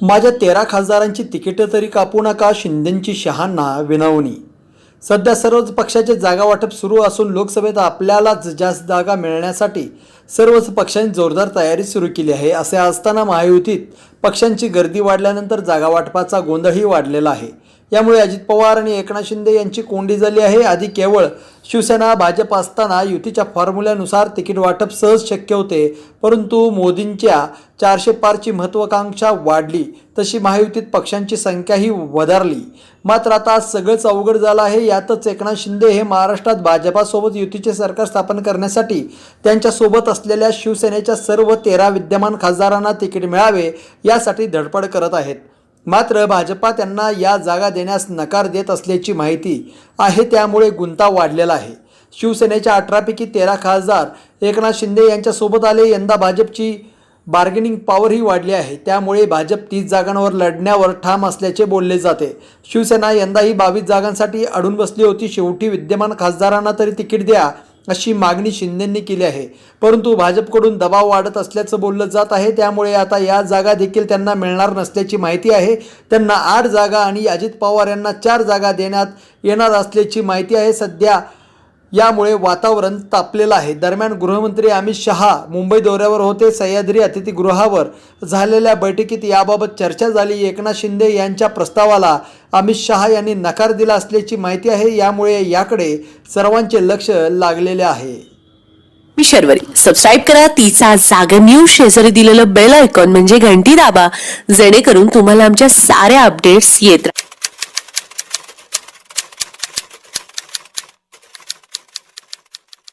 माझ्या तेरा खासदारांची तिकीटं तरी कापू नका शिंदेंची शहांना विनवणी. सध्या सर्वच पक्षाचे जागा वाटप सुरू असून लोकसभेत आपल्यालाच जास्त जागा मिळण्यासाठी सर्वच पक्षांनी जोरदार तयारी सुरू केली आहे. असे असताना महायुतीत पक्षांची गर्दी वाढल्यानंतर जागा वाटपाचा गोंधळही वाढलेला आहे. यामुळे अजित पवार आणि एकनाथ शिंदे यांची कोंडी झाली आहे. आधी केवळ शिवसेना भाजप असताना युतीच्या फॉर्म्युल्यानुसार तिकीट वाटप सहज शक्य होते. परंतु मोदींच्या चारशे पारची महत्त्वाकांक्षा वाढली. तशी महायुतीत पक्षांची संख्याही वधारली. मात्र आता सगळंच अवघड झालं आहे. यातच एकनाथ शिंदे हे महाराष्ट्रात भाजपासोबत युतीचे सरकार स्थापन करण्यासाठी त्यांच्यासोबत असलेल्या शिवसेनेच्या सर्व तेरा विद्यमान खासदारांना तिकीट मिळावे यासाठी धडपड करत आहेत. मात्र भाजपा त्यांना या जागा देण्यास नकार देत असल्याची माहिती आहे त्यामुळे गुंता वाढलेला आहे. शिवसेनेच्या अठरापैकी तेरा खासदार एकनाथ शिंदे यांच्यासोबत आले यंदा भाजपची बार्गेनिंग पॉवरही वाढली आहे. त्यामुळे भाजप तीस जागांवर लढण्यावर ठाम असल्याचे बोलले जाते. शिवसेना यंदाही बावीस जागांसाठी अडून बसली होती. शेवटी विद्यमान खासदारांना तरी तिकीट द्या अशी मागणी शिंदेंनी केली आहे. परंतु भाजपकडून दबाव वाढत असल्याचं बोललं जात आहे. त्यामुळे आता या जागा देखील त्यांना मिळणार नसल्याची माहिती आहे. त्यांना आठ जागा आणि अजित पवार यांना चार जागा देण्यात येणार असल्याची माहिती आहे. सध्या यामुळे वातावरण तापलेलं आहे. दरम्यान गृहमंत्री अमित शहा मुंबई दौऱ्यावर होते. सह्याद्री अतिथीगृहावर झालेल्या बैठकीत याबाबत चर्चा झाली. एकनाथ शिंदे यांच्या प्रस्तावाला अमित शहा यांनी नकार दिला असल्याची माहिती आहे यामुळे याकडे सर्वांचे लक्ष लागलेले आहे. मी शर्वरी. सबस्क्राईब करा तिचा जागर न्यूज शेजारी दिलेलं बेल आयकॉन म्हणजे घंटी दाबा जेणेकरून तुम्हाला आमच्या साऱ्या अपडेट्स येत राहतील